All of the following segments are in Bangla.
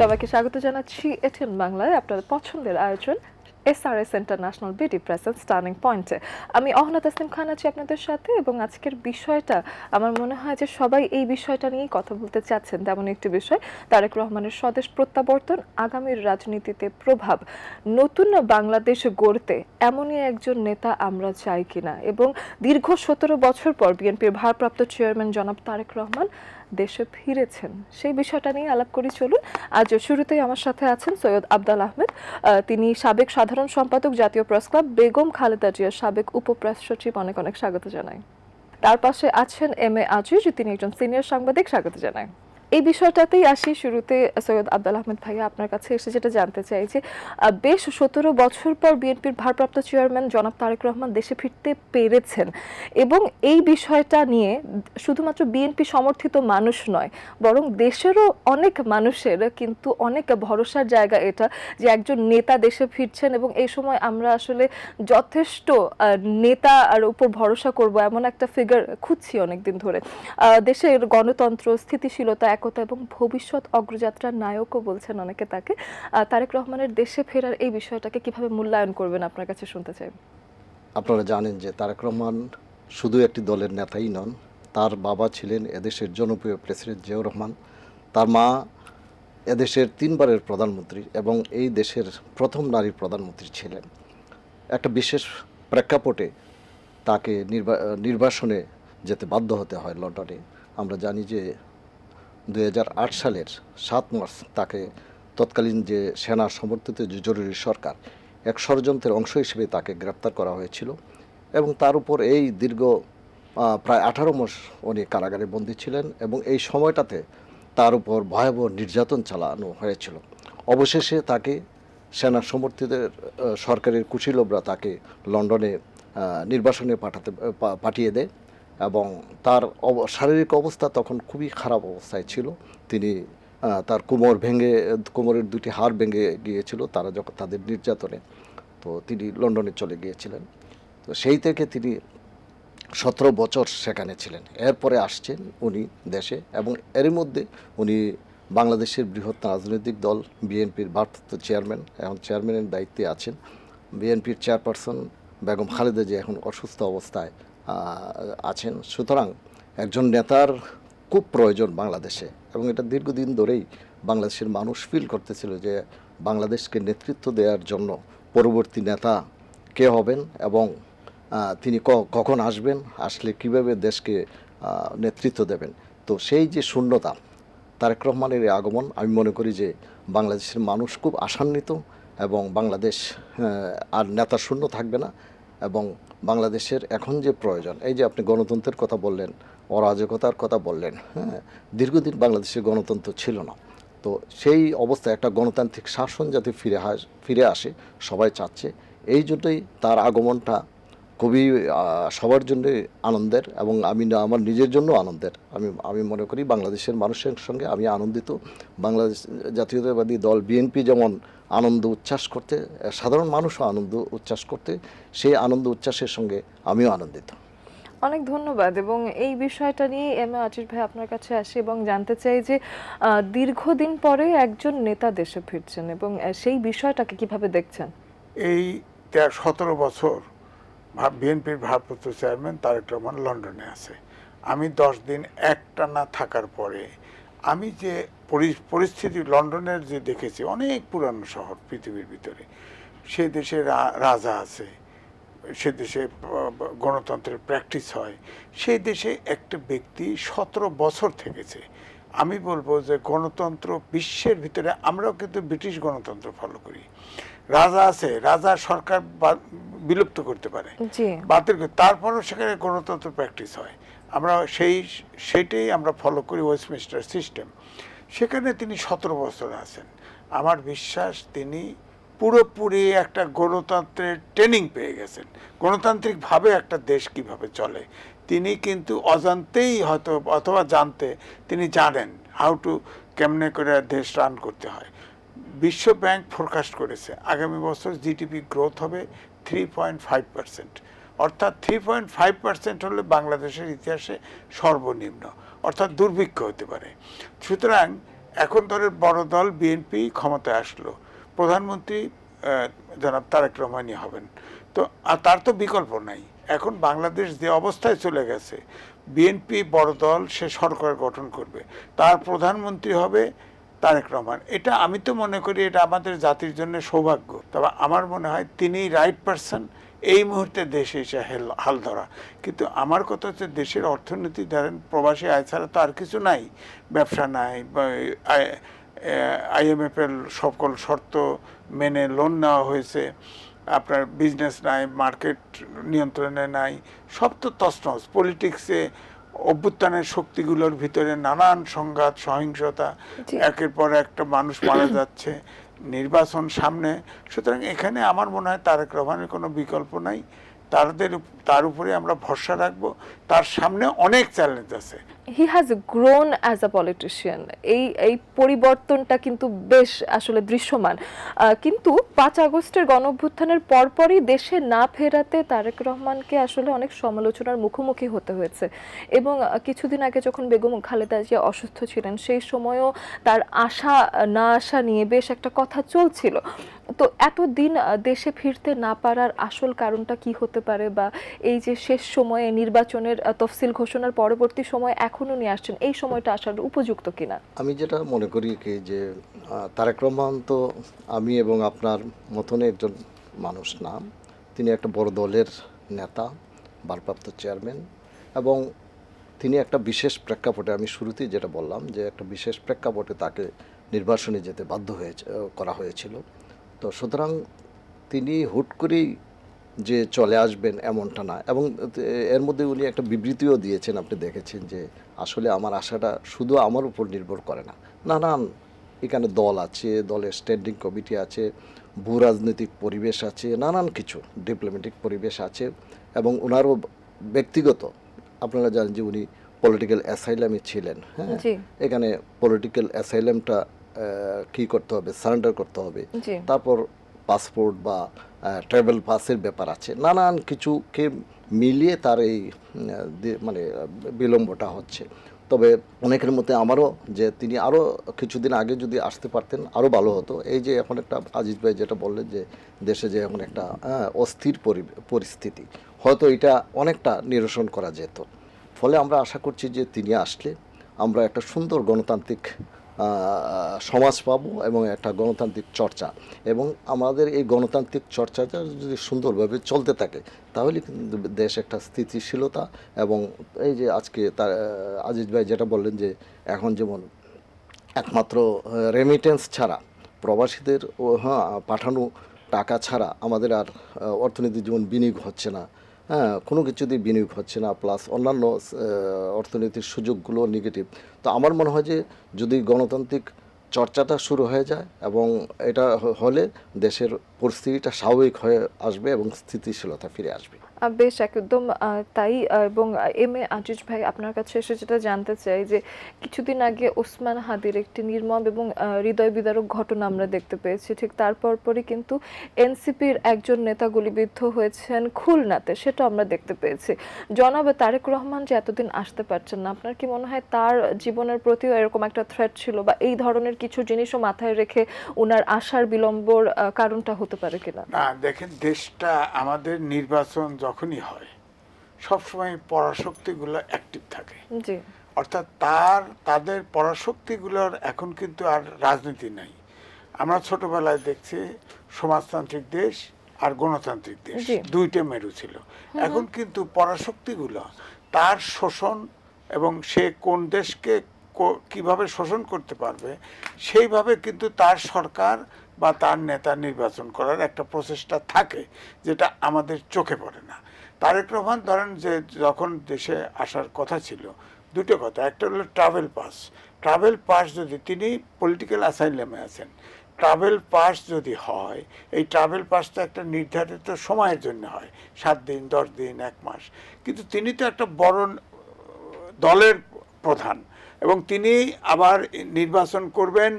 সবাইকে স্বাগত জানাচ্ছি এটিএন বাংলায়, আপনাদের পছন্দের আয়োজন SRS international beauty presence turning পয়েন্টে আমি অহনা তাসলিম খান আছি আপনাদের সাথে এবং আজকের বিষয়টা, আমার মনে হয় যে সবাই এই বিষয়টা নিয়েই কথা বলতে চাচ্ছেন, তেমন একটি বিষয়। তারেক রহমানের স্বদেশ প্রত্যাবর্তন, আগামীর রাজনীতিতে প্রভাব। নতুন বাংলাদেশ গড়তে এমনই একজন নেতা আমরা চাই কিনা? এবং দীর্ঘ সতেরো বছর পর বিএনপির ভারপ্রাপ্ত চেয়ারম্যান জনাব তারেক রহমান দেশে ফিরেছেন। সেই বিষয়টা নিয়ে আলাপ করি, চলুন। আজ শুরুতেই আমার সাথে আছেন সৈয়দ আবদাল আহমেদ। তিনি সাবেক সাধারণ সম্পাদক জাতীয় প্রেস ক্লাব, বেগম খালেদা জিয়ার সাবেক উপপ্রেস সচিব। অনেক অনেক স্বাগত জানাই। তার পাশে আছেন এম এ আজিজ তিনি একজন সিনিয়র সাংবাদিক। স্বাগত জানাই। এই বিষয়টাতেই আসি শুরুতে, সৈয়দ আব্দুল আহমেদ ভাইয়া আপনার কাছে এসে যেটা জানতে চাই যে বেশ সতেরো বছর পর বিএনপির ভারপ্রাপ্ত চেয়ারম্যান জনাব তারেক রহমান দেশে ফিরতে পেরেছেন এবং এই বিষয়টা নিয়ে শুধুমাত্র বিএনপি সমর্থিত মানুষ নয়, বরং দেশেরও অনেক মানুষের কিন্তু অনেক ভরসার জায়গা এটা যে একজন নেতা দেশে ফিরছেন এবং এই সময় আমরা আসলে যথেষ্ট নেতা আর উপর ভরসা করব এমন একটা ফিগার খুঁজছি অনেকদিন ধরে। দেশের গণতন্ত্র, স্থিতিশীলতা একতা এবং ভবিষ্যৎ অগ্রযাত্রার নায়কও বলছেন অনেকে তাকে। তারেক রহমানের দেশে ফেরার এই বিষয়টাকে কীভাবে মূল্যায়ন করবেন আপনার কাছে শুনতে চাই। আপনারা জানেন যে তারেক রহমান শুধু একটি দলের নেতাই নন, তার বাবা ছিলেন এদেশের জনপ্রিয় প্রেসিডেন্ট জিয়াউর রহমান, তার মা এদেশের তিনবারের প্রধানমন্ত্রী এবং এই দেশের প্রথম নারী প্রধানমন্ত্রী ছিলেন। একটা বিশেষ প্রেক্ষাপটে তাকে নির্বা, নির্বাসনে যেতে বাধ্য হতে হয় লন্ডনে। আমরা জানি যে দু হাজার আট সালের সাত মার্চ তাকে তৎকালীন যে সেনা সমর্থিত যে জরুরি সরকার, এক ষড়যন্ত্রের অংশ হিসেবে তাকে গ্রেপ্তার করা হয়েছিল এবং তার উপর এই দীর্ঘ প্রায় আঠারো মাস উনি কারাগারে বন্দী ছিলেন এবং এই সময়টাতে তার উপর ভয়াবহ নির্যাতন চালানো হয়েছিল। অবশেষে তাকে সেনা সমর্থিত সরকারের কুশীলবরা তাকে লন্ডনে নির্বাসনে পাঠাতে পাঠিয়ে দেয়। এবং তার শারীরিক অবস্থা তখন খুবই খারাপ অবস্থায় ছিল। তিনি তার কোমর ভেঙে, কোমরের দুটি হাড় ভেঙে গিয়েছিল তারা যখন, তাদের নির্যাতনে। তো তিনি লন্ডনে চলে গিয়েছিলেন। তো সেই থেকে তিনি সতেরো বছর সেখানে ছিলেন। এরপরে আসছেন উনি দেশে এবং এরই মধ্যে উনি বাংলাদেশের বৃহৎ রাজনৈতিক দল, বিএনপির ভারপ্রাপ্ত চেয়ারম্যান, এখন চেয়ারম্যানের দায়িত্বে আছেন। বিএনপির চেয়ারপারসন বেগম খালেদা যে এখন অসুস্থ অবস্থায় আছেন। সুতরাং একজন নেতার খুব প্রয়োজন বাংলাদেশে এবং এটা দীর্ঘদিন ধরেই বাংলাদেশের মানুষ ফিল করতেছিল যে বাংলাদেশকে নেতৃত্ব দেওয়ার জন্য পরবর্তী নেতা কে হবেন এবং তিনি কখন আসবেন, আসলে কীভাবে দেশকে নেতৃত্ব দেবেন। তো সেই যে শূন্যতা, তারেক রহমানের আগমন, আমি মনে করি যে বাংলাদেশের মানুষ খুব আশান্বিত এবং বাংলাদেশ আর নেতা শূন্য থাকবে না এবং বাংলাদেশের এখন যে প্রয়োজন, এই যে আপনি গণতন্ত্রের কথা বললেন, অরাজকতার কথা বললেন হ্যাঁ দীর্ঘদিন বাংলাদেশে গণতন্ত্র ছিল না। তো সেই অবস্থায় একটা গণতান্ত্রিক শাসন যাতে ফিরে ফিরে আসে, সবাই চাচ্ছে। এই জন্যই তার আগমনটা খুবই সবার জন্য আনন্দের এবং আমি আমার নিজের জন্য আনন্দের। আমি আমি মনে করি বাংলাদেশের মানুষের সঙ্গে আমি আনন্দিত। বাংলাদেশ জাতীয়তাবাদী দল, বিএনপি যেমন আনন্দ উচ্ছ্বাস করতে সাধারণ মানুষও আনন্দ উচ্ছ্বাস করতে সেই আনন্দ উচ্ছ্বাসের সঙ্গে আমিও আনন্দিত। অনেক ধন্যবাদ এবং এই বিষয়টা নিয়ে এম এ আজিজ ভাই আপনার কাছে আসি এবং জানতে চাই যে দীর্ঘদিন পরে একজন নেতা দেশে ফিরছেন এবং সেই বিষয়টাকে কীভাবে দেখছেন? এই তেরো সতেরো বছর বিএনপির ভারপ্রাপ্ত চেয়ারম্যান তারেক রহমান লন্ডনে আছে। আমি দশ দিন একটানা থাকার পরে আমি যে পরিস্থিতি লন্ডনের যে দেখেছি অনেক পুরানো শহর পৃথিবীর ভিতরে। সে দেশে রাজা আছে সে দেশে গণতন্ত্রের প্র্যাকটিস হয়। সেই দেশে একটা ব্যক্তি সতেরো বছর থেকেছে। আমি বলব যে গণতন্ত্র বিশ্বের ভিতরে আমরাও কিন্তু ব্রিটিশ গণতন্ত্র ফলো করি। রাজা আছে রাজা সরকার বিলুপ্ত করতে পারে। বাতিল করে তারপরও সেখানে গণতন্ত্র প্র্যাকটিস হয়। আমরা সেই সেইটাই আমরা ফলো করি ওয়েস্টমিনিস্টার সিস্টেম সেখানে তিনি সতেরো বছর আছেন। আমার বিশ্বাস, তিনি পুরোপুরি একটা গণতন্ত্রের ট্রেনিং পেয়ে গেছেন। গণতান্ত্রিকভাবে একটা দেশ কীভাবে চলে, তিনি কিন্তু অজান্তেই হয়তো অথবা জানতে তিনি জানেন হাউ টু কেমনে করে দেশ রান করতে হয়। বিশ্ব ব্যাংক ফোরকাস্ট করেছে, আগামী বছর জিডিপি গ্রোথ হবে থ্রি পয়েন্ট ফাইভ পার্সেন্ট অর্থাৎ থ্রি পয়েন্ট ফাইভ পার্সেন্ট হলে বাংলাদেশের ইতিহাসে সর্বনিম্ন। অর্থাৎ দুর্ভিক্ষ হতে পারে। সুতরাং এখন ধরেন বড় দল বিএনপি ক্ষমতায় আসলো। প্রধানমন্ত্রী জনাব তারেক রহমানই হবেন। তো, আর তার তো বিকল্প নাই। এখন বাংলাদেশ যে অবস্থায় চলে গেছে বিএনপি বড় দল, সে সরকার গঠন করবে। তার প্রধানমন্ত্রী হবে তারেক রহমান। এটা আমি তো মনে করি, এটা আমাদের জাতির জন্য সৌভাগ্য। তবে আমার মনে হয় তিনি রাইট পারসন এই মুহূর্তে দেশে এসে হেল- ধরা। কিন্তু আমার কথা হচ্ছে দেশের অর্থনীতি ধরেন প্রবাসী আয় ছাড়া তো আর কিছু নাই। ব্যবসা নাই আইএমএফ এর সকল শর্ত মেনে লোন নেওয়া হয়েছে। আপনার বিজনেস নাই মার্কেট নিয়ন্ত্রণে নাই সব তো তছনছ। পলিটিক্সে অভ্যুত্থানের শক্তিগুলোর ভিতরে নানান সংঘাত সহিংসতা একের পর একটা মানুষ মারা যাচ্ছে। নির্বাচন সামনে। সুতরাং এখানে আমার মনে হয় তারেক রহমানের কোনো বিকল্প নাই। তাদের তার উপরে আমরা ভরসা রাখব। তার সামনে অনেক চ্যালেঞ্জ আছে। He has grown as a politician এই এই পরিবর্তনটা কিন্তু বেশ আসলে দৃশ্যমান। কিন্তু পাঁচ আগস্টের গণঅভ্যুত্থানের পরপরই দেশে না ফেরাতে তারেক রহমানকে আসলে অনেক সমালোচনার মুখোমুখি হতে হয়েছে। এবং কিছুদিন আগে যখন বেগম খালেদা জিয়া অসুস্থ ছিলেন, সেই সময়ও তার আশা, না আসা নিয়ে বেশ একটা কথা চলছিল। তো এতদিন দেশে ফিরতে না পারার আসল কারণটা কি হতে পারে বা এই যে শেষ সময়ে নির্বাচনের তফসিল ঘোষণার পরবর্তী সময় এখনও নিয়ে আসছেন, এই সময়টা আসার উপযুক্ত কিনা? আমি যেটা মনে করি কি যে তারেক রহমান তো আমি এবং আপনার মতন একজন মানুষ না। তিনি একটা বড় দলের নেতা, ভারপ্রাপ্ত চেয়ারম্যান এবং তিনি একটা বিশেষ প্রেক্ষাপটে, আমি শুরুতেই যেটা বললাম যে একটা বিশেষ প্রেক্ষাপটে তাকে নির্বাসনে যেতে বাধ্য হয়েছে, করা হয়েছিল। তো সুতরাং তিনি হুট করেই যে চলে আসবেন এমনটা না। এবং এর মধ্যে উনি একটা বিবৃতিও দিয়েছেন আপনি দেখেছেন যে আসলে আমার আশাটা শুধু আমার উপর নির্ভর করে না। নানান এখানে দল আছে দলের স্ট্যান্ডিং কমিটি আছে ভূ রাজনৈতিক পরিবেশ আছে নানান কিছু ডিপ্লোম্যাটিক পরিবেশ আছে এবং ওনারও ব্যক্তিগত আপনারা জানেন যে উনি পলিটিক্যাল অ্যাসাইলামে ছিলেন হ্যাঁ? এখানে পলিটিক্যাল অ্যাসাইলামটা কী করতে হবে সারেন্ডার করতে হবে। তারপর পাসপোর্ট বা ট্রাভেল পাসের ব্যাপার আছে। নানান কিছুকে মিলিয়ে তার এই মানে বিলম্বটা হচ্ছে। তবে অনেকের মধ্যে আমারও যে তিনি আরও কিছুদিন আগে যদি আসতে পারতেন, আরও ভালো হতো। এই যে এখন একটা আজিজ ভাই যেটা বললেন যে, দেশে যে এখন একটা অস্থির পরি- পরিস্থিতি, হয়তো এটা অনেকটা নিরসন করা যেত। ফলে আমরা আশা করছি যে তিনি আসলে আমরা একটা সুন্দর গণতান্ত্রিক সমাজ পাবো এবং একটা গণতান্ত্রিক চর্চা। এবং আমাদের এই গণতান্ত্রিক চর্চাটা যদি সুন্দরভাবে চলতে থাকে তাহলে কিন্তু দেশ একটা স্থিতিশীলতা এবং এই যে আজকে তার আজিজ ভাই যেটা বললেন যে এখন যেমন একমাত্র রেমিটেন্স ছাড়া প্রবাসীদের হ্যাঁ পাঠানো টাকা ছাড়া আমাদের আর আহ, অর্থনীতি যেমন বিনিয়োগ হচ্ছে না হ্যাঁ কোনো কিছুতেই বিনিয়োগ হচ্ছে না প্লাস অন্যান্য অর্থনীতির সুযোগগুলো নেগেটিভ তো আমার মনে হয় যে যদি গণতান্ত্রিক চর্চাটা শুরু হয়ে যায় এবং এটা হলে দেশের পরিস্থিতিটা স্বাভাবিক হয়ে আসবে এবং স্থিতিশীলতা ফিরে আসবে। বেশ একদম তাই এবং এম এ আজিজ ভাই আপনার কাছে এসে যেটা জানতে চাই যে, কিছুদিন আগে ওসমান হাদির একটি নির্মম এবং হৃদয় বিদারক ঘটনা আমরা দেখতে পেয়েছি। ঠিক তারপর পরই কিন্তু এনসিপির একজন নেতা গুলিবিদ্ধ হয়েছেন খুলনাতে, সেটা আমরা দেখতে পেয়েছি। জনাব তারেক রহমান যে এতদিন আসতে পারছেন না, আপনার কি মনে হয় তার জীবনের প্রতিও এরকম একটা থ্রেট ছিল বা এই ধরনের কিছু জিনিসও মাথায় রেখে ওনার আসার বিলম্বর কারণটা হতে পারে কিনা? না দেখেন দেশটা আমাদের নির্বাচন যখনই হয় সবসময় পরাশক্তিগুলো অ্যাক্টিভ থাকে। জি। অর্থাৎ তার তাদের পরাশক্তিগুলোর এখন কিন্তু আর রাজনীতি নাই। আমরা ছোটবেলায় দেখছি সমাজতান্ত্রিক দেশ আর গণতান্ত্রিক দেশ দুইটা মেরু ছিল। এখন কিন্তু পরাশক্তিগুলো তার শোষণ এবং সে কোন দেশকে কীভাবে শোষণ করতে পারবে সেইভাবে কিন্তু তার সরকার বা তার নেতা নির্বাচন করার একটা প্রচেষ্টা থাকে, যেটা আমাদের চোখে পড়ে না। তারেক রহমান ধরেন যে যখন দেশে আসার কথা ছিল, দুটো কথা। একটা হলো ট্রাভেল পাস ট্রাভেল পাস যদি তিনি পলিটিক্যাল অ্যাসাইলামে আছেন ট্রাভেল পাস যদি হয়, এই ট্রাভেল পাসটা একটা নির্ধারিত সময়ের জন্য হয়, সাত দিন, দশ দিন, এক মাস। কিন্তু তিনি তো একটা বড় দলের প্রধান এবং তিনি আবার নির্বাচন করবেন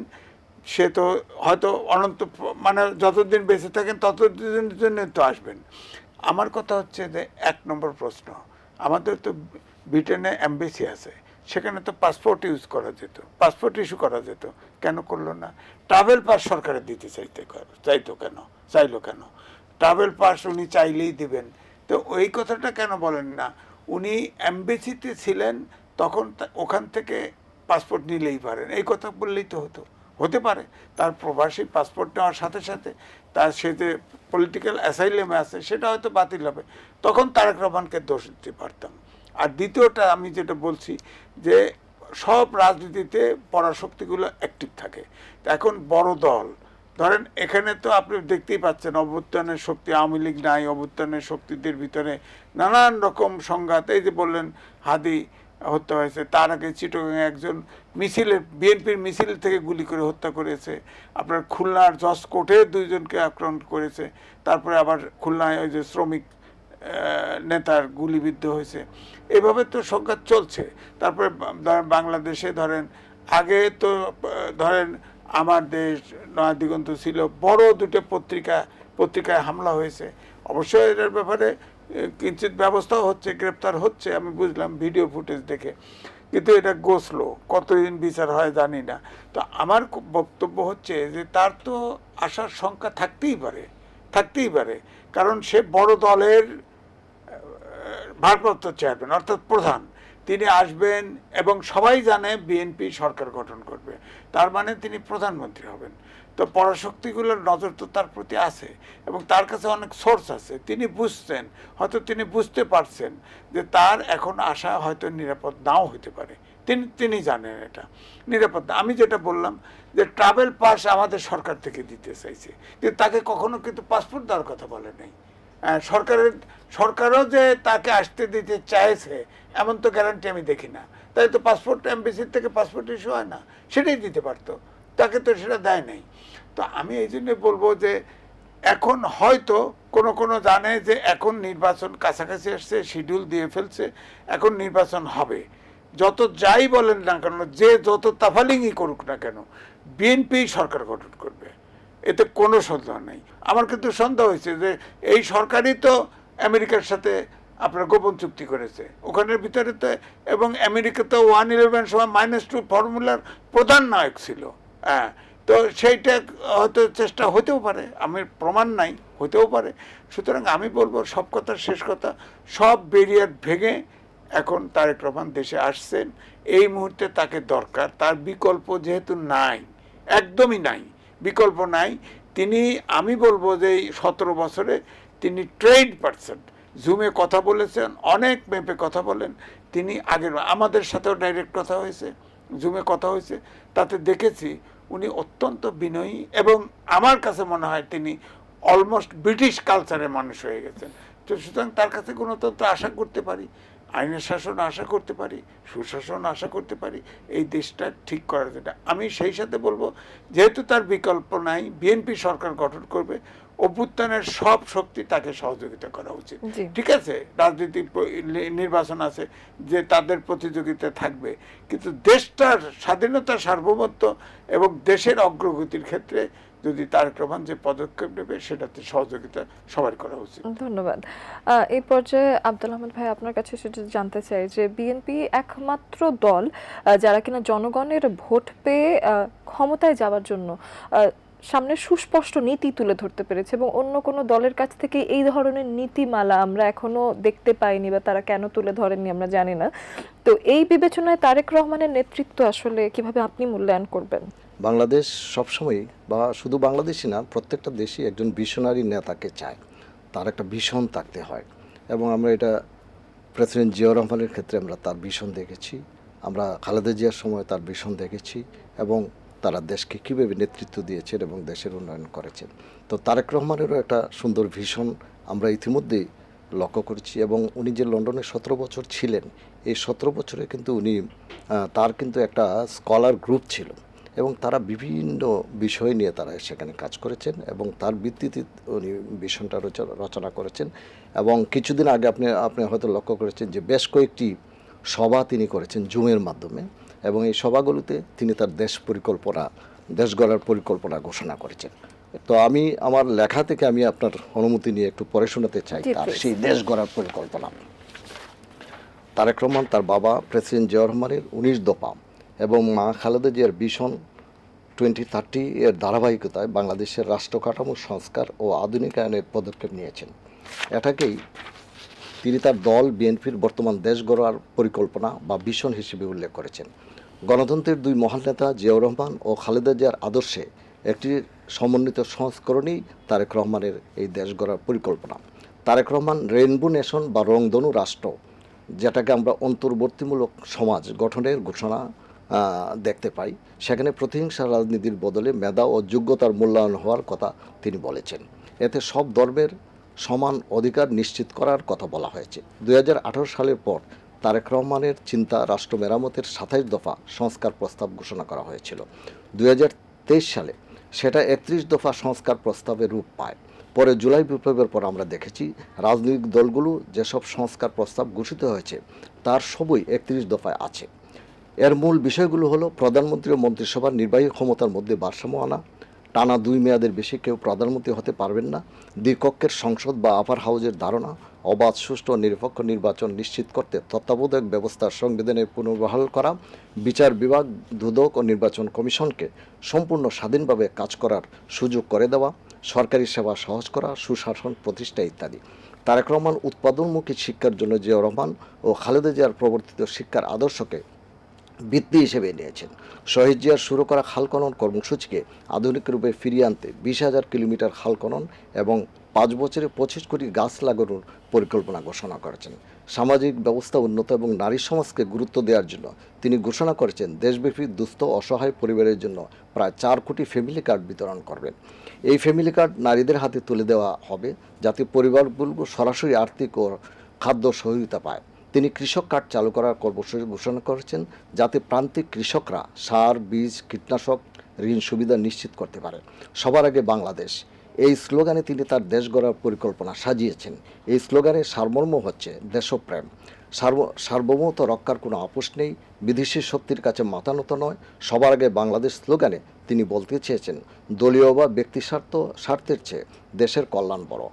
সে তো হয়তো অনন্ত মানে যতদিন বেঁচে থাকেন, ততদিনের জন্য তো আসবেন। আমার কথা হচ্ছে যে, এক নম্বর প্রশ্ন, আমাদের তো ব্রিটেনে অ্যাম্বাসি আছে, সেখানে তো পাসপোর্ট ইউজ করা যেত, পাসপোর্ট ইস্যু করা যেত, কেন করল না? ট্রাভেল পাস সরকারের দিতে চাইতে চাইতো কেন, চাইলো কেন? ট্রাভেল পাস উনি চাইলেই দিবেন। তো ওই কথাটা কেন বলেন না? উনি অ্যাম্বাসিতে ছিলেন, তখন ওখান থেকে পাসপোর্ট নিলেই পারেন, এই কথা বললেই তো হতো। হতে পারে। তার প্রবাসী পাসপোর্ট নেওয়ার সাথে সাথে তার সে যে পলিটিক্যাল অ্যাসাইলেমে আছে, সেটা হয়তো বাতিল হবে। তখন তারেক রহমানকে দোষ দিতে পারতাম। আর দ্বিতীয়টা আমি যেটা বলছি যে, সব রাজনীতিতে পরাশক্তিগুলো অ্যাক্টিভ থাকে। এখন বড় দল। ধরেন, এখানে তো আপনি দেখতেই পাচ্ছেন, অভ্যুত্থানের শক্তি আওয়ামী লীগ নাই, অভ্যুত্থানের শক্তিদের ভিতরে নানান রকম সংঘাত। এই যে বললেন হাদি হত্যা হয়েছে। তার আগে চিটগাঙে একজন মিছিলের বিএনপির মিছিল থেকে গুলি করে হত্যা করেছে। আপনার খুলনার জজ কোর্টে দুইজনকে আক্রমণ করেছে। তারপরে আবার খুলনায় ওই যে শ্রমিক নেতার গুলিবিদ্ধ হয়েছে। এভাবে তো সংঘাত চলছে। তারপরে ধরেন বাংলাদেশে ধরেন, আগে তো ধরেন আমার দেশ নয়া দিগন্ত ছিল, বড় দুটো পত্রিকা, পত্রিকায় হামলা হয়েছে। অবশ্যই এটার ব্যাপারে কিঞ্চিত ব্যবস্থাও হচ্ছে, গ্রেপ্তার হচ্ছে, আমি বুঝলাম ভিডিও ফুটেজ দেখে। কিন্তু এটা গোসলো, কতদিন বিচার হয় জানি না। তো আমার বক্তব্য হচ্ছে যে তার তো আসার সংখ্যা থাকতেই পারে থাকতেই পারে। কারণ সে বড় দলের ভারপ্রাপ্ত চেয়ারম্যান, অর্থাৎ প্রধান। তিনি আসবেন এবং সবাই জানে বিএনপি সরকার গঠন করবে। তার মানে তিনি প্রধানমন্ত্রী হবেন। তো পরাশক্তিগুলোর নজর তো তার প্রতি আছে এবং তার কাছে অনেক সোর্স আছে। তিনি বুঝছেন হয়তো তিনি বুঝতে পারছেন যে তার এখন আসা হয়তো নিরাপদ নাও হতে পারে। তিনি তিনি জানেন এটা। নিরাপদ আমি যেটা বললাম যে ট্রাভেল পাস আমাদের সরকার থেকে দিতে চাইছে। কিন্তু তাকে কখনো কিন্তু পাসপোর্ট দেওয়ার কথা বলে নাই। আহ, সরকারের সরকারও যে তাকে আসতে দিতে চাইছে এমন তো গ্যারান্টি আমি দেখি না। তাই তো পাসপোর্ট এমবিসির থেকে পাসপোর্ট ইস্যু হয় না। সেটাই দিতে পারতো। তাকে তো সেটা দেয় নাই। তো আমি এই জন্য বলব যে, এখন হয়তো কোনো কোনো জানে যে এখন নির্বাচন কাছাকাছি আসছে শিডিউল দিয়ে ফেলছে, এখন নির্বাচন হবে। যত যাই বলেন না কেন, যে যত তাফালিংই করুক না কেন বিএনপি সরকার গঠন করবে। এতে কোনো সন্দেহ নেই। আমার কিন্তু সন্দেহ হয়েছে যে, এই সরকারই তো আমেরিকার সাথে আপনার গোপন চুক্তি করেছে। ওখানের ভিতরে তো, এবং আমেরিকা তো ওয়ান ইলেভেন সময় মাইনাস টু ফর্মুলার প্রধান নায়ক ছিল। হ্যাঁ তো সেইটা হয়তো চেষ্টা হতেও পারে, আমি প্রমাণ নাই, হতেও পারে। সুতরাং আমি বলব সব কথা, শেষ কথা, সব ব্যারিয়ার ভেঙে এখন তারেক রহমান দেশে আসছেন। এই মুহূর্তে তাকে দরকার, তার বিকল্প যেহেতু নাই, একদমই নাই, বিকল্প নাই। তিনি, আমি বলব যে এই সতেরো বছরে তিনি ট্রেড পারসন জুমে কথা বলেছেন, অনেক মেপে কথা বলেন। তিনি আগের, আমাদের সাথেও ডাইরেক্ট কথা হয়েছে জুমে কথা হয়েছে। তাতে দেখেছি উনি অত্যন্ত বিনয়ী এবং আমার কাছে মনে হয় তিনি অলমোস্ট ব্রিটিশ কালচারের মানুষ হয়ে গেছেন। তো সুতরাং তার কাছে গণতন্ত্র আশা করতে পারি, আইনের শাসন আশা করতে পারি, সুশাসন আশা করতে পারি, এই দেশটা ঠিক করার যেটা আমি সেই সাথে বলব, যেহেতু তার বিকল্প নাই, বিএনপি সরকার গঠন করবে অভ্যুত্থানের সব শক্তি তাকে সহযোগিতা করা উচিত। ঠিক আছে? নি- নির্বাচন আছে যে তাদের প্রতিযোগিতা থাকবে। কিন্তু দেশটার স্বাধীনতা সার্বভৌমত্ব এবং দেশের অগ্রগতির ক্ষেত্রে যদি তার প্রমাণ যে পদক্ষেপ নেবে সেটাতে সহযোগিতা সবার করা উচিত। ধন্যবাদ। এই পর্যায়ে আব্দুল আহমদ ভাই আপনার কাছে সেটা জানতে চাই যে বিএনপি একমাত্র দল যারা কিনা জনগণের ভোট পেয়ে ক্ষমতায় যাওয়ার জন্য সামনে সুস্পষ্ট নীতি তুলে ধরতে পেরেছে এবং অন্য কোনো দলের কাছ থেকে এই ধরনের নীতিমালা আমরা এখনও দেখতে পাইনি বা তারা কেন তুলে ধরেননি আমরা জানি না। তো এই বিবেচনায় তারেক রহমানের নেতৃত্ব আসলে কীভাবে আপনি মূল্যায়ন করবেন? বাংলাদেশ সবসময় বা শুধু বাংলাদেশই না, প্রত্যেকটা দেশই একজন ভিশনারি নেতাকে চায়। তার একটা ভীষণ থাকতে হয় এবং আমরা এটা প্রেসিডেন্ট জিয়াউর রহমানের ক্ষেত্রে আমরা তার ভীষণ দেখেছি। আমরা খালেদা জিয়ার সময় তার ভীষণ দেখেছি এবং তারা দেশকে কীভাবে নেতৃত্ব দিয়েছেন এবং দেশের উন্নয়ন করেছেন। তো তারেক রহমানেরও একটা সুন্দর ভীষণ আমরা ইতিমধ্যেই লক্ষ্য করছি এবং উনি যে লন্ডনে সতেরো বছর ছিলেন, এই সতেরো বছরে কিন্তু উনি তার কিন্তু একটা স্কলার গ্রুপ ছিল এবং তারা বিভিন্ন বিষয় নিয়ে তারা সেখানে কাজ করেছেন এবং তার ভিত্তিতে উনি ভীষণটা রচ- রচনা করেছেন এবং কিছুদিন আগে আপনি আপনি হয়তো লক্ষ্য করেছেন যে বেশ কয়েকটি সভা তিনি করেছেন জুমের মাধ্যমে। এবং এই সভাগুলোতে তিনি তার দেশ পরিকল্পনা দেশ গড়ার পরিকল্পনা ঘোষণা করেছেন। তো আমি আমার লেখা থেকে আমি আপনার অনুমতি নিয়ে একটু পড়ে শোনাতে চাই তার সেই দেশ গড়ার পরিকল্পনা। তারেক রহমান তার বাবা প্রেসিডেন্ট জিয়া রহমানের উনিশ দফা এবং মা খালেদা জিয়ার ভীষণ টোয়েন্টি থার্টি এর ধারাবাহিকতায় বাংলাদেশের রাষ্ট্র কাঠামো সংস্কার ও আধুনিকায়নের পদক্ষেপ নিয়েছেন। এটাকেই তিনি তার দল, বিএনপির বর্তমান দেশ গড়ার পরিকল্পনা বা ভীষণ হিসেবে উল্লেখ করেছেন। গণতন্ত্রের দুই মহান নেতা জিয়াউর রহমান ও খালেদা জিয়ার আদর্শে একটি সমন্বিত সংস্করণই তারেক রহমানের এই দেশ গড়ার পরিকল্পনা। তারেক রহমান রেইনবো নেশন বা রংধনু রাষ্ট্র, যেটাকে আমরা অন্তর্বর্তীমূলক সমাজ গঠনের ঘোষণা দেখতে পাই। সেখানে প্রতিহিংসা রাজনীতির বদলে মেধা ও যোগ্যতার মূল্যায়ন হওয়ার কথা তিনি বলেছেন। এতে সব ধর্মের সমান অধিকার নিশ্চিত করার কথা বলা হয়েছে। দুই হাজার আঠারো সালের পর তারেক রহমানের চিন্তা রাষ্ট্র মেরামতের সাতাইশ দফা সংস্কার প্রস্তাব ঘোষণা করা হয়েছিল। দুই হাজার তেইশ সালে সেটা একত্রিশ দফা সংস্কার প্রস্তাবে রূপ পায়। পরে জুলাই বিপ্লবের পর আমরা দেখেছি, রাজনৈতিক দলগুলো যেসব সংস্কার প্রস্তাব ঘোষিত হয়েছে, তার সবই একত্রিশ দফায় আছে। এর মূল বিষয়গুলো হলো, প্রধানমন্ত্রী ও মন্ত্রিসভার নির্বাহী ক্ষমতার মধ্যে ভারসাম্য আনা টানা দুই মেয়াদের বেশি কেউ প্রধানমন্ত্রী হতে পারবেন না। দ্বিকক্ষের সংসদ বা আপার হাউজের ধারণা, অবাধ, সুষ্ঠু নিরপেক্ষ নির্বাচন নিশ্চিত করতে তত্ত্বাবধায়ক ব্যবস্থার সংবিধানে পুনর্বহাল করা, বিচার বিভাগ, দুদক ও নির্বাচন কমিশনকে সম্পূর্ণ স্বাধীনভাবে কাজ করার সুযোগ করে দেওয়া, সরকারি সেবা সহজ করা, সুশাসন প্রতিষ্ঠা ইত্যাদি। তারেক রহমান উৎপাদনমুখী শিক্ষার জন্য জিয়া রহমান ও খালেদা জিয়ার প্রবর্তিত শিক্ষার আদর্শকে ভিত্তি হিসেবে নিয়েছেন। শহীদ জিয়ার শুরু করা খাল খনন কর্মসূচিকে আধুনিক রূপে ফিরিয়ে আনতে বিশ হাজার কিলোমিটার খাল খনন এবং পাঁচ বছরে পঁচিশ কোটি গাছ লাগানোর পরিকল্পনা ঘোষণা করেছেন। সামাজিক ব্যবস্থা উন্নত এবং নারী সমাজকে গুরুত্ব দেওয়ার জন্য তিনি ঘোষণা করেছেন, দেশব্যাপী দুস্থ, অসহায় পরিবারের জন্য প্রায় চার কোটি ফ্যামিলি কার্ড বিতরণ করবেন। এই ফ্যামিলি কার্ড নারীদের হাতে তুলে দেওয়া হবে যাতে পরিবারগুলো সরাসরি আর্থিক ও খাদ্য সহযোগিতা পায়। তিনি কৃষক কার্ড চালু করার কর্মসূচি ঘোষণা করেছেন যাতে প্রান্তিক কৃষকরা সার, বীজ, কীটনাশক, ঋণ সুবিধা নিশ্চিত করতে পারে। সবার আগে বাংলাদেশ। এই স্লোগানে তিনি তার দেশ গড়ার পরিকল্পনা সাজিয়েছেন। এই স্লোগানের সারমর্ম হচ্ছে দেশপ্রেম। সার্ব, সার্বভৌমত্ব রক্ষার কোনো আপোষ নেই, বিদেশি শক্তির কাছে মাথা নত নয়। সবার আগে বাংলাদেশ স্লোগানে তিনি বলতে চেয়েছেন, দলীয় বা ব্যক্তি স্বার্থ, স্বার্থের চেয়ে দেশের কল্যাণ বড়।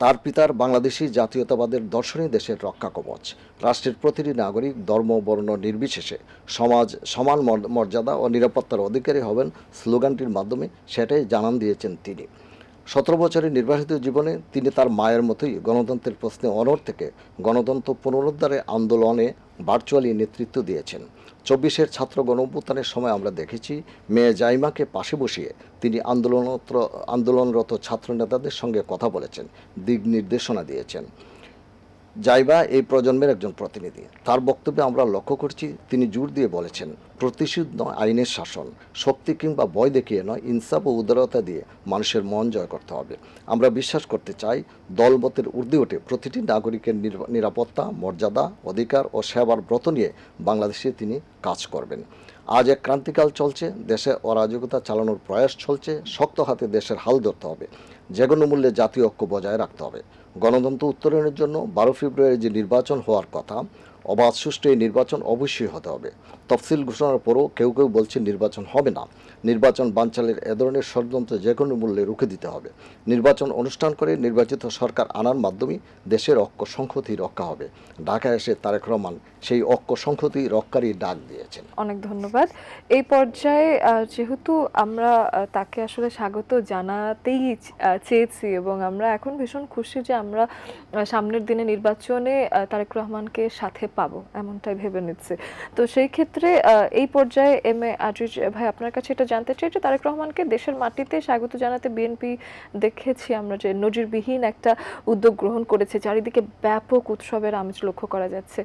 তার পিতার বাংলাদেশি জাতীয়তাবাদের দর্শনই দেশের রক্ষা কবচ রাষ্ট্রের প্রতিটি নাগরিক ধর্ম, বর্ণ নির্বিশেষে সমাজ, সমান মর্যাদা ও নিরাপত্তার অধিকারী হবেন স্লোগানটির মাধ্যমে সেটাই জানান দিয়েছেন তিনি। সতেরো বছরের নির্বাসিত জীবনে তিনি তার মায়ের মতোই গণতন্ত্রের প্রশ্নে অনর থেকে গণতন্ত্র পুনরুদ্ধারে আন্দোলনে ভার্চুয়ালি নেতৃত্ব দিয়েছেন। চব্বিশের ছাত্র গণঅভ্যুত্থানের সময় আমরা দেখেছি, মেয়ে জাইমাকে পাশে বসিয়ে তিনি আন্দোলনরত আন্দোলনরত ছাত্র নেতাদের সঙ্গে কথা বলেছেন, দিক নির্দেশনা দিয়েছেন। জাইবা এই প্রজন্মের একজন প্রতিনিধি। তার বক্তব্যে আমরা লক্ষ্য করছি, তিনি জোর দিয়ে বলেছেন প্রতিশোধ নয়, আইনের শাসন। শক্তি কিংবা ভয় দেখিয়ে নয়, ইনসাফ ও উদারতা দিয়ে মানুষের মন জয় করতে হবে। আমরা বিশ্বাস করতে চাই, দলমতের ঊর্ধ্বে উঠে প্রতিটি নাগরিকের নিরাপত্তা, মর্যাদা, অধিকার ও সেবার ব্রত নিয়ে বাংলাদেশে তিনি কাজ করবেন। আজ এক ক্রান্তিকাল চলছে, দেশে অরাজকতা চালানোর প্রয়াস চলছে, শক্ত হাতে দেশের হাল ধরতে হবে, যে কোনো মূল্যে জাতীয় ঐক্য বজায় রাখতে হবে। গণতন্ত্র উত্তরণের জন্য বারো ফেব্রুয়ারি যে নির্বাচন হওয়ার কথা, অবাধ সুষ্ঠু এই নির্বাচন অবশ্যই হতে হবে। তফসিল ঘোষণার পরও কেউ কেউ বলছে নির্বাচন হবে না। নির্বাচন বানচালের এ ধরনের ষড়যন্ত্র যে কোনো মূল্যে রুখে দিতে হবে। নির্বাচন অনুষ্ঠান করে নির্বাচিত সরকার আনার মাধ্যমে দেশের ঐক্য সংহতি রক্ষা হবে। ঢাকায় এসে তারেক রহমান সেই ঐক্য সংহতি রক্ষারই ডাক দিয়েছেন। অনেক ধন্যবাদ। এই পর্যায়ে যেহেতু আমরা তাকে আসলে স্বাগত জানাতেই চেয়েছি এবং আমরা এখন ভীষণ খুশি যে আমরা সামনের দিনে নির্বাচনে তারেক রহমানকে সাথে পাবো, এমনটাই ভেবে নিচ্ছে। তো সেই ক্ষেত্রে আহ, এই পর্যায়ে এম এ আজিজ ভাই আপনার কাছে এটা জানতে চাই যে তারেক রহমানকে দেশের মাটিতে স্বাগত জানাতে বিএনপি দেখেছি আমরা যে নজিরবিহীন একটা উদ্যোগ গ্রহণ করেছে চারিদিকে ব্যাপক উৎসবের আমেজ লক্ষ্য করা যাচ্ছে।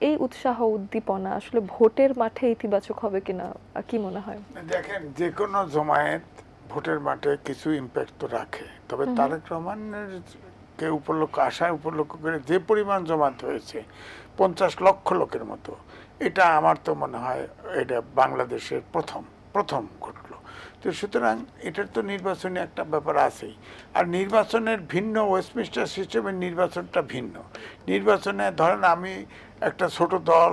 এই উৎসাহ উদ্দীপনা আসলে ভোটের মাঠে ইতিবাচক হবে কিনা কি মনে হয়? দেখেন যে কোনো জমায়েত ভোটের মাঠে কিছু ইম্প্যাক্ট তো রাখে। তবে তারেক রহমানের কে উপলক্ষ আশায় উপলক্ষ করে যে পরিমাণ জমায়েত হয়েছে পঞ্চাশ লক্ষ লোকের মতো এটা আমার তো মনে হয় এটা বাংলাদেশের প্রথম প্রথম ঘটলো। তো সুতরাং এটার তো নির্বাচনী একটা ব্যাপার আছেই। আর নির্বাচনের ভিন্ন ওয়েস্টমিনিস্টার সিস্টেমের নির্বাচনটা ভিন্ন। নির্বাচনে ধরেন আমি একটা ছোট দল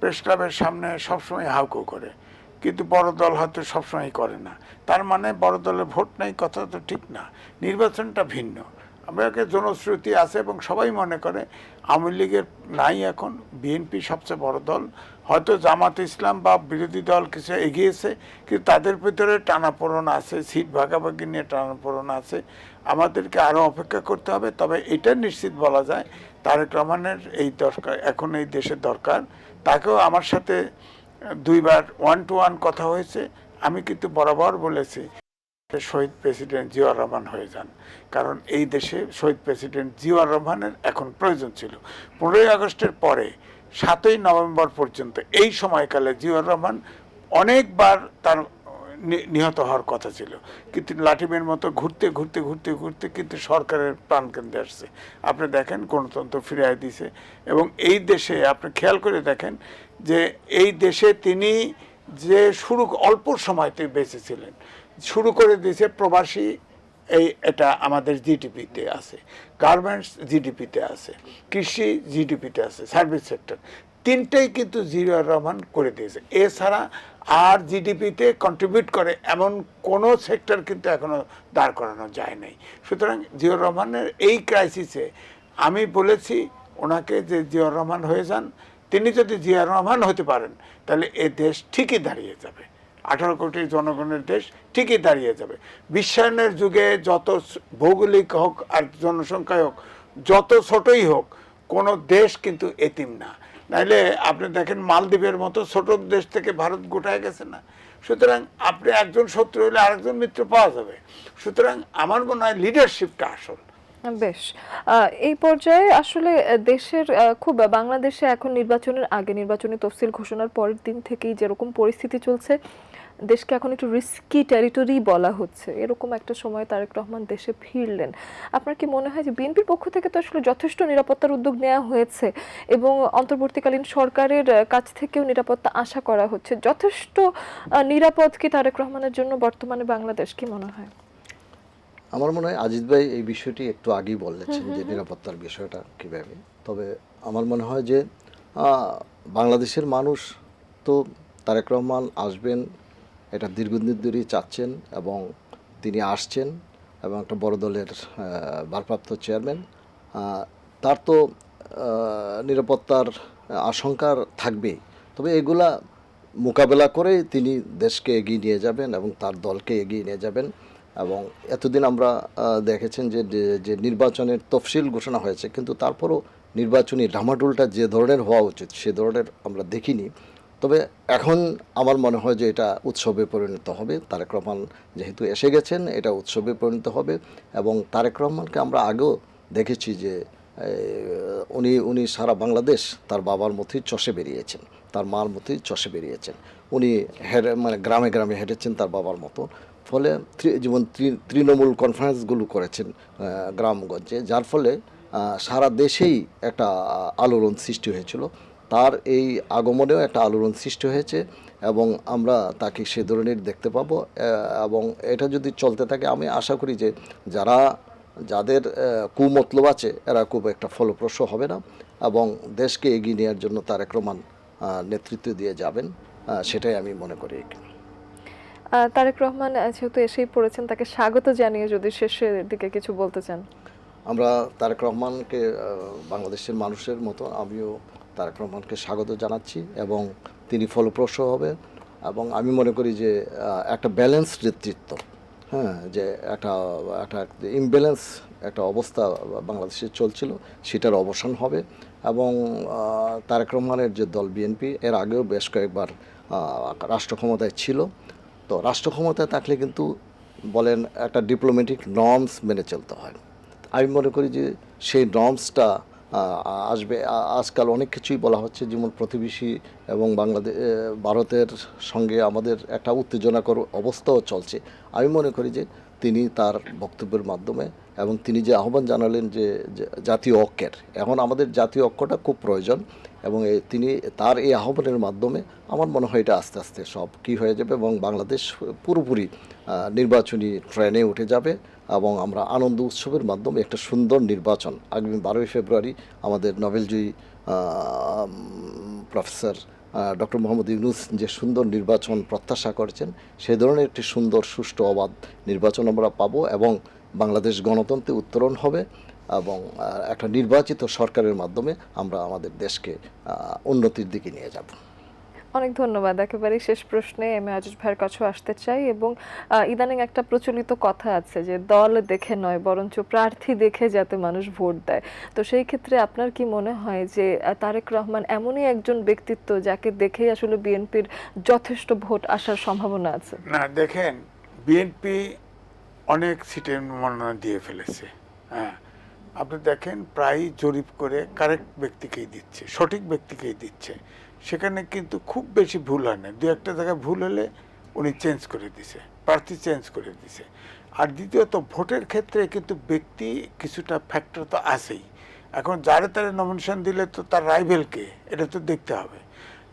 প্রেস ক্লাবের সামনে সবসময় হাউকো করে, কিন্তু বড় দল হয়তো সবসময় করে না। তার মানে বড় দলের ভোট নাই, কথা তো ঠিক না। নির্বাচনটা ভিন্ন। আমাকে জনশ্রুতি আছে এবং সবাই মনে করে, আওয়ামী লীগের নাই এখন, বিএনপি সবচেয়ে বড় দল। হয়তো জামাত ইসলাম বা বিরোধী দল কিছু এগিয়েছে, কিন্তু তাদের ভিতরে টানাপোড়ন আছে, সিট ভাগাভাগি নিয়ে টানাপোড়ন আছে। আমাদেরকে আরও অপেক্ষা করতে হবে, তবে এটা নিশ্চিত বলা যায়, তারেক রহমানের এই দরকার, এখন এই দেশের দরকার। তাকেও আমার সাথে দুইবার ওয়ান টু ওয়ান কথা হয়েছে, আমি কিন্তু বরাবর বলেছি। শহীদ প্রেসিডেন্ট জিয়াউর রহমান হয়ে যান। কারণ এই দেশে শহীদ প্রেসিডেন্ট জিয়াউর রহমানের এখন প্রয়োজন ছিল। পনেরোই আগস্টের পরে, সাতই নভেম্বর পর্যন্ত এই সময়কালে জিয়াউর রহমান অনেকবার তার নিহত হওয়ার কথা ছিল। কিন্তু লাঠিমের মতো ঘুরতে ঘুরতে ঘুরতে ঘুরতে কিন্তু সরকারের প্রাণকেন্দ্রে আসছে। আপনি দেখেন গণতন্ত্র ফিরিয়ে দিছে এবং এই দেশে আপনি খেয়াল করে দেখেন যে এই দেশে তিনি যে শুরু, অল্প সময়তে বেঁচে ছিলেন শুরু করে দিয়েছে প্রবাসী, এই এটা আমাদের জিডিপিতে আছে। গার্মেন্টস জিডিপিতে আছে। কৃষি জিডিপিতে আছে। সার্ভিস সেক্টর তিনটেই কিন্তু জিয়াউর রহমান করে দিয়েছে। এছাড়া আর জিডিপিতে কন্ট্রিবিউট করে এমন কোনো সেক্টর কিন্তু এখনও দাঁড় করানো যায় নাই। সুতরাং জিয়াউর রহমানের এই ক্রাইসিসে আমি বলেছি, ওনাকে যে জিয়াউর রহমান হয়ে যান, তিনি যদি জিয়াউর রহমান হতে পারেন, তাহলে এ দেশ ঠিকই দাঁড়িয়ে যাবে। আঠারো কোটি জনগণের দেশ ঠিকই দাঁড়িয়ে যাবে। বিশ্বায়নের যুগে যত ভৌগোলিক হোক আর জনসংখ্যায় হোক, যত ছোটই হোক, কোনো দেশ কিন্তু এতিম না। নাইলে আপনি দেখেন মালদ্বীপের মতো ছোট দেশ থেকে ভারত গোটায় গেছে না। সুতরাং আপনি একজন শত্রু হলে আরেকজন মিত্র পাওয়া যাবে। সুতরাং আমার মনে হয় লিডারশিপটা আসল। বেশ। এই পর্যায়ে আসলে দেশের খুব বাংলাদেশে এখন নির্বাচনের আগে নির্বাচনী তফসিল ঘোষণার পরের দিন থেকেই যেরকম পরিস্থিতি চলছে দেশকে এখন একটু রিস্কি টেরিটরি বলা হচ্ছে। এরকম একটা সময় তারেক রহমান দেশে ফিরলেন। আপনার কি মনে হয় যে বিএনপির পক্ষ থেকে তো আসলে যথেষ্ট নিরাপত্তার উদ্যোগ নেওয়া হয়েছে এবং অন্তর্বর্তীকালীন সরকারের কাছ থেকেও নিরাপত্তা আশা করা হচ্ছে? যথেষ্ট নিরাপদ কি তারেক রহমানের জন্য বর্তমানে বাংলাদেশ? কি মনে হয়? আমার মনে হয় আজিজ ভাই এই বিষয়টি একটু আগেই বলেছেন যে নিরাপত্তার বিষয়টা কীভাবে। তবে আমার মনে হয় যে বাংলাদেশের মানুষ তো তারেক রহমান আসবেন এটা দীর্ঘদিন ধরেই চাচ্ছেন এবং তিনি আসছেন এবং একটা বড় দলের ভারপ্রাপ্ত চেয়ারম্যান। তার তো নিরাপত্তার আশঙ্কার থাকবেই তবে এগুলা মোকাবেলা করে তিনি দেশকে এগিয়ে নিয়ে যাবেন এবং তার দলকে এগিয়ে নিয়ে যাবেন এবং এতদিন আমরা দেখেছেন যে, যে- নির্বাচনের তফসিল ঘোষণা হয়েছে, কিন্তু তারপরও নির্বাচনী ডামাডোলটা যে ধরনের হওয়া উচিত, সে ধরনের আমরা দেখিনি। তবে এখন আমার মনে হয় যে এটা উৎসবে পরিণত হবে। তারেক রহমান যেহেতু এসে গেছেন, এটা উৎসবে পরিণত হবে এবং তারেক রহমানকে আমরা আগেও দেখেছি যে উনি উনি সারা বাংলাদেশ তার বাবার মতোই চষে বেরিয়েছেন, তার মার মতোই চষে বেরিয়েছেন। উনি হেরে মানে গ্রামে গ্রামে হেঁটেছেন তার বাবার মতো। ফলে যেমন তৃণমূল কনফারেন্সগুলো করেছেন গ্রামগঞ্জে, যার ফলে সারা দেশেই একটা আলোড়ন সৃষ্টি হয়েছিল। তার এই আগমনেও একটা আলোড়ন সৃষ্টি হয়েছে এবং আমরা তাকে সে ধরনের দেখতে পাবো এবং এটা যদি চলতে থাকে আমি আশা করি যে যারা যাদের কুমতলব আছে এরা খুব একটা ফলপ্রসূ হবে না এবং দেশকে এগিয়ে নেওয়ার জন্য তারেক রহমান নেতৃত্ব দিয়ে যাবেন সেটাই আমি মনে করি। তারেক রহমান যেহেতু এসেই পড়েছেন তাকে স্বাগত জানিয়ে যদি শেষের দিকে কিছু বলতে চান। আমরা তারেক রহমানকে বাংলাদেশের মানুষের মতো আমিও তারেক রহমানকে স্বাগত জানাচ্ছি এবং তিনি ফলপ্রসূ হবে এবং আমি মনে করি যে একটা ব্যালেন্স নেতৃত্ব হ্যাঁ যে একটা একটা ইমব্যালেন্স একটা অবস্থা বাংলাদেশে চলছিল, সেটার অবসান হবে এবং তারেক রহমানের যে দল বিএনপি এর আগেও বেশ কয়েকবার রাষ্ট্র ক্ষমতায় ছিল। তো রাষ্ট্র ক্ষমতায় থাকলে কিন্তু বলেন একটা ডিপ্লোম্যাটিক নর্মস মেনে চলতে হয়। আমি মনে করি যে সেই নর্মসটা আসবে। আজকাল অনেক কিছুই বলা হচ্ছে, যেমন প্রতিবেশী এবং বাংলাদেশ ভারতের সঙ্গে আমাদের একটা উত্তেজনাকর অবস্থাও চলছে। আমি মনে করি যে তিনি তার বক্তব্যের মাধ্যমে এবং তিনি যে আহ্বান জানালেন যে জাতীয় ঐক্যের, এখন আমাদের জাতীয় ঐক্যটা খুব প্রয়োজন এবং তিনি তার এই আহ্বানের মাধ্যমে আমার মনে হয় এটা আস্তে আস্তে সব কি হয়ে যাবে এবং বাংলাদেশ পুরোপুরি নির্বাচনী ট্রেনে উঠে যাবে। এবং আমরা আনন্দ উৎসবের মাধ্যমে একটা সুন্দর নির্বাচন। আগামী বারোই ফেব্রুয়ারি আমাদের নোবেলজয়ী প্রফেসর ডক্টর মোহাম্মদ ইউনুস যে সুন্দর নির্বাচন প্রত্যাশা করছেন, সে ধরনের একটি সুন্দর, সুষ্ঠু, অবাধ নির্বাচন আমরা পাবো এবং বাংলাদেশ গণতন্ত্রে উত্তরণ হবে এবং একটা নির্বাচিত সরকারের মাধ্যমে আমরা আমাদের দেশকে উন্নতির দিকে নিয়ে যাব। অনেক ধন্যবাদ। একেবারে শেষ প্রশ্নে এ আজিজ ভাইয়ের কাছেও আসতে চাই এবং ইদানিং একটা প্রচলিত কথা আছে যে, দল দেখে নয়, বরঞ্চ প্রার্থী দেখে যাতে মানুষ ভোট দেয়। তো সেই ক্ষেত্রে আপনার কি মনে হয় যে তারেক রহমান এমনই একজন ব্যক্তিত্ব যাকে দেখেই আসলে বিএনপির যথেষ্ট ভোট আসার সম্ভাবনা আছে? না, দেখেন, বিএনপি অনেক সিটের মনোনয়ন দিয়ে ফেলেছে। হ্যাঁ আপনি দেখেন প্রায় জরিপ করে কারেক্ট ব্যক্তিকেই দিচ্ছে, সঠিক ব্যক্তিকেই দিচ্ছে। সেখানে কিন্তু খুব বেশি ভুল হয় না। দু একটা জায়গায় ভুল হলে উনি চেঞ্জ করে দিছে, প্রার্থী চেঞ্জ করে দিছে। আর দ্বিতীয়ত, ভোটের ক্ষেত্রে কিন্তু ব্যক্তি কিছুটা ফ্যাক্টর তো আছেই। এখন যারে তারে নমিনেশন দিলে তো তার রাইভেলকে এটা তো দেখতে হবে।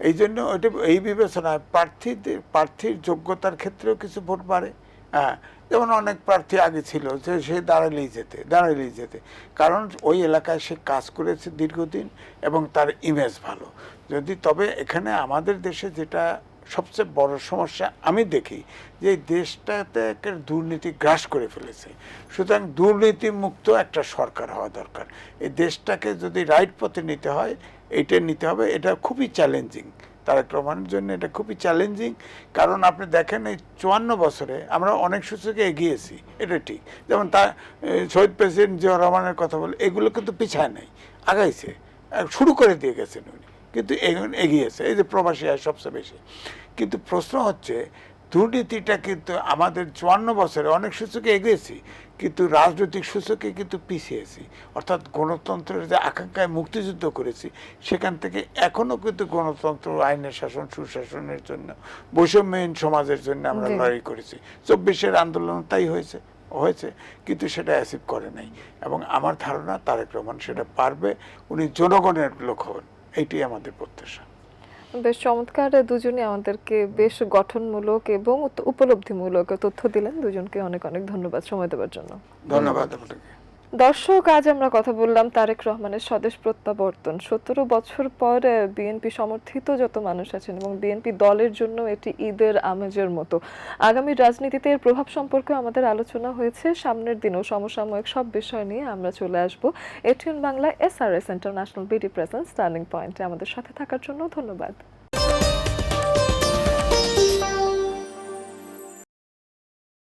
এই জন্য ওইটা, এই বিবেচনায় প্রার্থীদের, প্রার্থীর যোগ্যতার ক্ষেত্রেও কিছু ভোট বাড়ে। হ্যাঁ যেমন অনেক প্রার্থী আগে ছিল যে সে দাঁড়ালেই যেতে দাঁড়ালেই যেতে। কারণ ওই এলাকায় সে কাজ করেছে দীর্ঘদিন এবং তার ইমেজ ভালো। যদি, তবে এখানে আমাদের দেশে যেটা সবচেয়ে বড় সমস্যা আমি দেখি, যে দেশটাতে একটা দুর্নীতি গ্রাস করে ফেলেছে। সুতরাং দুর্নীতি মুক্ত একটা সরকার হওয়া দরকার। এই দেশটাকে যদি রাইট পথে নিতে হয় এটা নিতে হবে, এটা খুবই চ্যালেঞ্জিং তারেক রহমানের জন্য এটা খুবই চ্যালেঞ্জিং কারণ আপনি দেখেন এই চুয়ান্ন বছরে আমরা অনেক সূচকে এগিয়েছি, এটা ঠিক। যেমন তা শহীদ প্রেসিডেন্ট জিয়া রহমানের কথা বলে, এগুলো কিন্তু পিছায় নেই, আগাইছে শুরু করে দিয়ে গেছেন উনি, কিন্তু এগিয়েছে, এই যে প্রবাসী আয় সবচেয়ে বেশি। কিন্তু প্রশ্ন হচ্ছে, দুর্নীতিটা কিন্তু আমাদের চুয়ান্ন বছরে অনেক সূচকে এগিয়েছি কিন্তু রাজনৈতিক সূচকে কিন্তু পিছিয়েছি। অর্থাৎ গণতন্ত্রের যে আকাঙ্ক্ষায় মুক্তিযুদ্ধ করেছি সেখান থেকে এখনও কিন্তু গণতন্ত্র আইনের শাসন সুশাসনের জন্য বৈষম্যহীন সমাজের জন্য আমরা লড়াই করেছি। চব্বিশের আন্দোলন তাই হয়েছে হয়েছে কিন্তু সেটা অ্যাচিভ করে নাই। এবং আমার ধারণা তারেক রহমান সেটা পারবে উনি জনগণের লোক হবেন এইটাই আমাদের প্রত্যাশা। বেশ চমৎকার দুজনে আমাদেরকে বেশ গঠনমূলক এবং উপলব্ধিমূলক তথ্য দিলেন। দুজনকে অনেক অনেক ধন্যবাদ সময় দেওয়ার জন্য। ধন্যবাদ আপনাকে। দর্শক, আজ আমরা কথা বললাম তারেক রহমানের স্বদেশ প্রত্যাবর্তন। সতেরো বছর পর বিএনপি সমর্থিত যত মানুষ আছেন এবং বিএনপি দলের জন্য এটি ঈদের আমেজের মতো। আগামী রাজনীতিতে এর প্রভাব সম্পর্কে আমাদের আলোচনা হয়েছে। সামনের দিনেও সমসাময়িক সব বিষয় নিয়ে আমরা চলে আসব। ATN Bangla SRS international BD presence, turning পয়েন্টে আমাদের সাথে থাকার জন্য ধন্যবাদ।